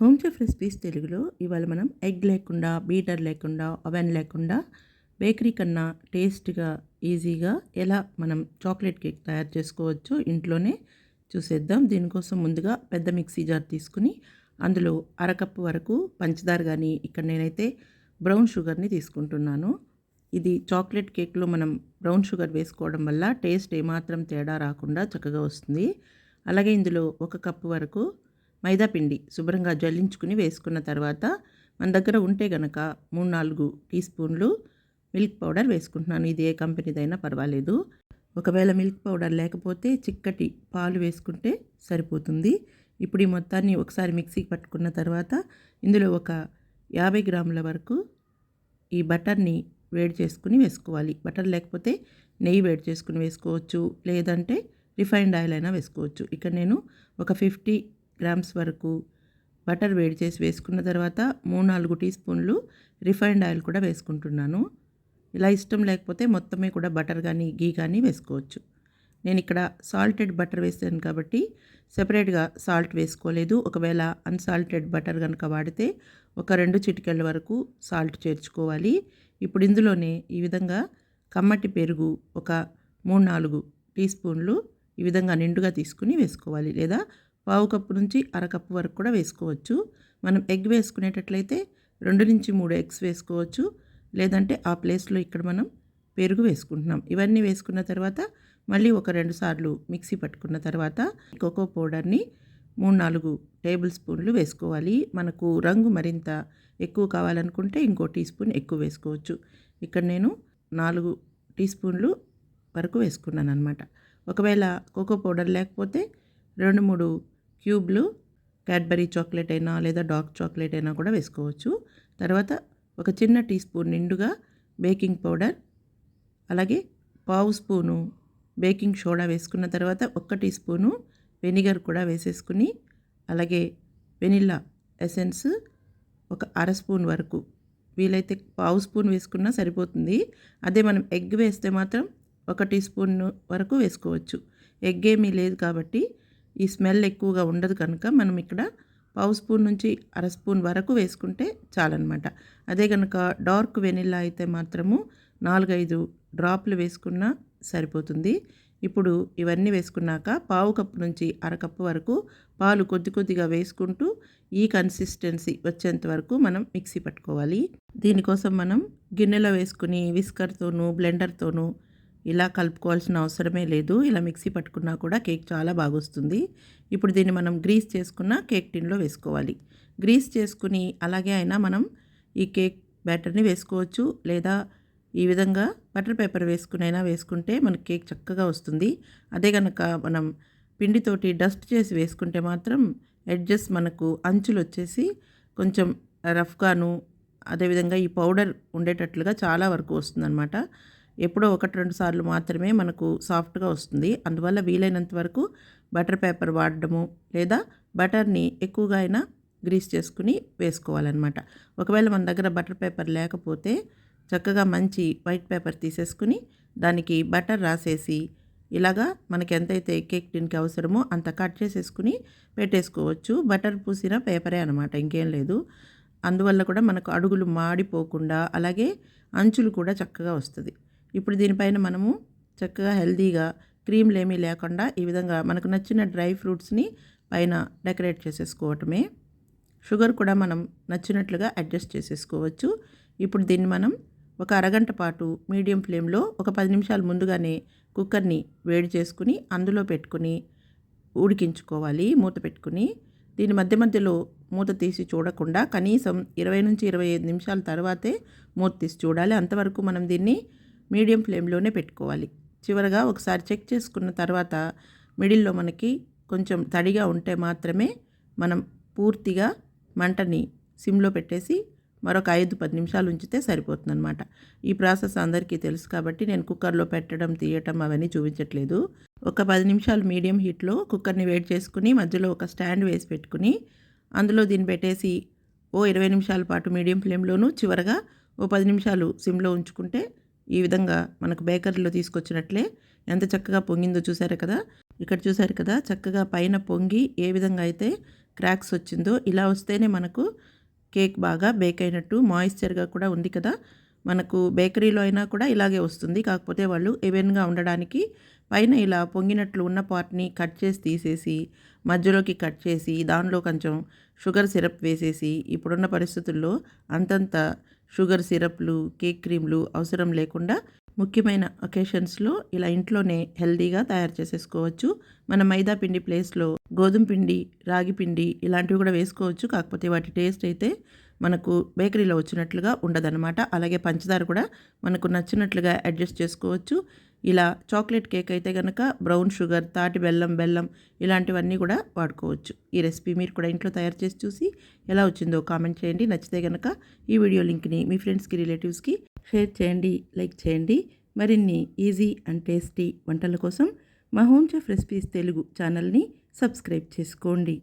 Home chef recipes తెలుగులో ఇవాళ మనం ఎగ్ లేకుండా బీటర్ లేకుండా అవెన్ లేకుండా బేకరీ కన్నా టేస్ట్గా ఈజీగా ఎలా మనం చాక్లెట్ కేక్ తయారు చేసుకోవచ్చో ఇంట్లోనే చూసేద్దాం. దీనికోసం ముందుగా పెద్ద మిక్సీ జార్ తీసుకుని అందులో అరకప్పు వరకు పంచదార కానీ ఇక్కడ నేనైతే బ్రౌన్ షుగర్ని తీసుకుంటున్నాను. ఇది చాక్లెట్ కేక్లో మనం బ్రౌన్ షుగర్ వేసుకోవడం వల్ల టేస్ట్ ఏమాత్రం తేడా రాకుండా చక్కగా వస్తుంది. అలాగే ఇందులో ఒక కప్పు వరకు మైదాపిండి శుభ్రంగా జల్లించుకుని వేసుకున్న తర్వాత మన దగ్గర ఉంటే గనక మూడు నాలుగు టీ స్పూన్లు మిల్క్ పౌడర్ వేసుకుంటున్నాను. ఇది ఏ కంపెనీదైనా పర్వాలేదు. ఒకవేళ మిల్క్ పౌడర్ లేకపోతే చిక్కటి పాలు వేసుకుంటే సరిపోతుంది. ఇప్పుడు ఈ మొత్తాన్ని ఒకసారి మిక్సీకి పట్టుకున్న తర్వాత ఇందులో ఒక యాభై గ్రాముల వరకు ఈ బటర్ని వేడి చేసుకుని వేసుకోవాలి. బటర్ లేకపోతే నెయ్యి వేడి చేసుకుని వేసుకోవచ్చు. లేదంటే రిఫైన్డ్ ఆయిల్ అయినా వేసుకోవచ్చు. ఇక్కడ నేను ఒక ఫిఫ్టీ గ్రామ్స్ వరకు బటర్ వేడి చేసి వేసుకున్న తర్వాత మూడు నాలుగు టీ స్పూన్లు రిఫైన్డ్ ఆయిల్ కూడా వేసుకుంటున్నాను. ఇలా ఇష్టం లేకపోతే మొత్తమే కూడా బటర్ కానీ గీ కానీ వేసుకోవచ్చు. నేను ఇక్కడ సాల్టెడ్ బటర్ వేసాను కాబట్టి సెపరేట్గా సాల్ట్ వేసుకోలేదు. ఒకవేళ అన్సాల్టెడ్ బటర్ కనుక వాడితే ఒక రెండు చిటికెళ్ళ వరకు సాల్ట్ చేర్చుకోవాలి. ఇప్పుడు ఇందులోనే ఈ విధంగా కమ్మటి పెరుగు ఒక మూడు నాలుగు టీ స్పూన్లు ఈ విధంగా నిండుగా తీసుకుని వేసుకోవాలి లేదా పావు కప్పు నుంచి అరకప్పు వరకు కూడా వేసుకోవచ్చు. మనం ఎగ్ వేసుకునేటట్లయితే రెండు నుంచి మూడు ఎగ్స్ వేసుకోవచ్చు. లేదంటే ఆ ప్లేస్లో ఇక్కడ మనం పెరుగు వేసుకుంటున్నాం. ఇవన్నీ వేసుకున్న తర్వాత మళ్ళీ ఒక రెండు సార్లు మిక్సీ పట్టుకున్న తర్వాత కోకో పౌడర్ని మూడు నాలుగు టేబుల్ స్పూన్లు వేసుకోవాలి. మనకు రంగు మరింత ఎక్కువ కావాలనుకుంటే ఇంకో టీ స్పూన్ ఎక్కువ వేసుకోవచ్చు. ఇక్కడ నేను నాలుగు టీ స్పూన్లు వరకు వేసుకున్నాను అనమాట ఒకవేళ కోకో పౌడర్ లేకపోతే రెండు మూడు క్యూబ్లు క్యాడ్బరీ చాక్లెట్ అయినా లేదా డార్క్ చాక్లెట్ అయినా కూడా వేసుకోవచ్చు. తర్వాత ఒక చిన్న టీ స్పూన్ నిండుగా బేకింగ్ పౌడర్ అలాగే పావు స్పూను బేకింగ్ సోడా వేసుకున్న తర్వాత ఒక్క టీ స్పూను వెనిగర్ కూడా వేసేసుకుని అలాగే వెనిల్లా ఎసెన్స్ ఒక అర స్పూన్ వరకు వీలైతే పావు స్పూన్ వేసుకున్నా సరిపోతుంది. అదే మనం ఎగ్ వేస్తే మాత్రం ఒక టీ స్పూన్ వరకు వేసుకోవచ్చు. ఎగ్ ఏమీ లేదు కాబట్టి ఈ స్మెల్ ఎక్కువగా ఉండదు కనుక మనం ఇక్కడ పావు స్పూన్ నుంచి అర స్పూన్ వరకు వేసుకుంటే చాలన్నమాట. అదే కనుక డార్క్ వెనిల్లా అయితే మాత్రము నాలుగైదు డ్రాప్లు వేసుకున్నా సరిపోతుంది. ఇప్పుడు ఇవన్నీ వేసుకున్నాక పావు కప్పు నుంచి అరకప్పు వరకు పాలు కొద్ది కొద్దిగా వేసుకుంటూ ఈ కన్సిస్టెన్సీ వచ్చేంత వరకు మనం మిక్సీ పట్టుకోవాలి. దీనికోసం మనం గిన్నెలో వేసుకుని విస్కర్తోనూ బ్లెండర్తోనూ ఇలా కలుపుకోవాల్సిన అవసరమే లేదు. ఇలా మిక్సీ పట్టుకున్నా కూడా కేక్ చాలా బాగా వస్తుంది ఇప్పుడు దీన్ని మనం గ్రీస్ చేసుకున్న కేక్ టిన్లో వేసుకోవాలి. గ్రీస్ చేసుకుని అలాగే అయినా మనం ఈ కేక్ బ్యాటర్ని వేసుకోవచ్చు. లేదా ఈ విధంగా బటర్ పేపర్ వేసుకునైనా వేసుకుంటే మనకి కేక్ చక్కగా వస్తుంది. అదే కనుక మనం పిండితోటి డస్ట్ చేసి వేసుకుంటే మాత్రం ఎడ్జెస్ మనకు అంచులు వచ్చేసి కొంచెం రఫ్గాను అదేవిధంగా ఈ పౌడర్ ఉండేటట్లుగా చాలా వరకు వస్తుందన్నమాట. ఎప్పుడో ఒకటి రెండు సార్లు మాత్రమే మనకు సాఫ్ట్గా వస్తుంది. అందువల్ల వీలైనంత వరకు బటర్ పేపర్ వాడడము లేదా బటర్ని ఎక్కువగా అయినా గ్రీస్ చేసుకుని వేసుకోవాలన్నమాట. ఒకవేళ మన దగ్గర బటర్ పేపర్ లేకపోతే చక్కగా మంచి వైట్ పేపర్ తీసేసుకుని దానికి బటర్ రాసేసి ఇలాగా మనకి ఎంతైతే కేక్ టిన్కి అవసరమో అంత కట్ చేసేసుకుని పెట్టేసుకోవచ్చు. బటర్ పూసిన పేపరే అనమాట ఇంకేం లేదు. అందువల్ల కూడా మనకు అడుగులు మాడిపోకుండా అలాగే అంచులు కూడా చక్కగా వస్తుంది. ఇప్పుడు దీనిపైన మనము చక్కగా హెల్తీగా క్రీమ్లు ఏమీ లేకుండా ఈ విధంగా మనకు నచ్చిన డ్రై ఫ్రూట్స్ని పైన డెకరేట్ చేసేసుకోవటమే. షుగర్ కూడా మనం నచ్చినట్లుగా అడ్జస్ట్ చేసేసుకోవచ్చు. ఇప్పుడు దీన్ని మనం ఒక అరగంట పాటు మీడియం ఫ్లేమ్లో ఒక పది నిమిషాలు ముందుగానే కుక్కర్ని వేడి చేసుకుని అందులో పెట్టుకుని ఉడికించుకోవాలి మూత పెట్టుకుని. దీని మధ్య మధ్యలో మూత తీసి చూడకుండా కనీసం ఇరవై నుంచి ఇరవై ఐదు నిమిషాల తర్వాతే మూత తీసి చూడాలి. అంతవరకు మనం దీన్ని మీడియం ఫ్లేమ్లోనే పెట్టుకోవాలి. చివరగా ఒకసారి చెక్ చేసుకున్న తర్వాత మిడిల్లో మనకి కొంచెం తడిగా ఉంటే మాత్రమే మనం పూర్తిగా మంటని సిమ్లో పెట్టేసి మరొక ఐదు పది నిమిషాలు ఉంచితే సరిపోతుందన్నమాట. ఈ ప్రాసెస్ అందరికీ తెలుసు కాబట్టి నేను కుక్కర్లో పెట్టడం తీయటం అవన్నీ చూపించట్లేదు. ఒక పది నిమిషాలు మీడియం హీట్లో కుక్కర్ని వేడి చేసుకుని మధ్యలో ఒక స్టాండ్ వేసి పెట్టుకుని అందులో దీన్ని పెట్టేసి ఓ ఇరవై నిమిషాల పాటు మీడియం ఫ్లేమ్లోనూ చివరగా ఓ పది నిమిషాలు సిమ్లో ఉంచుకుంటే ఈ విధంగా మనకు బేకరీలో తీసుకొచ్చినట్లే ఎంత చక్కగా పొంగిందో చూసారు కదా? ఇక్కడ చూసారు కదా? చక్కగా పైన పొంగి ఏ విధంగా అయితే క్రాక్స్ వచ్చిందో ఇలా వస్తేనే మనకు కేక్ బాగా బేక్ అయినట్టు మాయిశ్చర్గా కూడా ఉంది కదా? మనకు బేకరీలో అయినా కూడా ఇలాగే వస్తుంది. కాకపోతే వాళ్ళు ఈవెన్గా ఉండడానికి పైన ఇలా పొంగినట్లు ఉన్న పార్ట్ని కట్ చేసి తీసేసి మధ్యలోకి కట్ చేసి దానిలో కొంచెం షుగర్ సిరప్ వేసేసి ఇప్పుడున్న పరిస్థితుల్లో అంతంత షుగర్ సిరప్లు కేక్ క్రీమ్లు అవసరం లేకుండా ముఖ్యమైన అకేషన్స్లో ఇలా ఇంట్లోనే హెల్దీగా తయారు చేసేసుకోవచ్చు. మన మైదా పిండి ప్లేస్లో గోధుమ పిండి రాగి పిండి ఇలాంటివి కూడా వేసుకోవచ్చు. కాకపోతే వాటి టేస్ట్ అయితే మనకు బేకరీలో వచ్చినట్లుగా ఉండదన్నమాట. అలాగే పంచదార కూడా మనకు నచ్చినట్లుగా అడ్జస్ట్ చేసుకోవచ్చు. ఇలా చాక్లెట్ కేక్ అయితే కనుక బ్రౌన్ షుగర్ తాటి బెల్లం బెల్లం ఇలాంటివన్నీ కూడా వాడుకోవచ్చు. ఈ రెసిపీ మీరు కూడా ఇంట్లో తయారు చేసి చూసి ఎలా వచ్చిందో కామెంట్ చేయండి. నచ్చితే కనుక ఈ వీడియో లింక్ని మీ ఫ్రెండ్స్కి రిలేటివ్స్కి షేర్ చేయండి లైక్ చేయండి. మరిన్ని ఈజీ అండ్ టేస్టీ వంటల కోసం మా హోమ్ చెఫ్ రెసిపీస్ తెలుగు ఛానల్ని సబ్స్క్రైబ్ చేసుకోండి.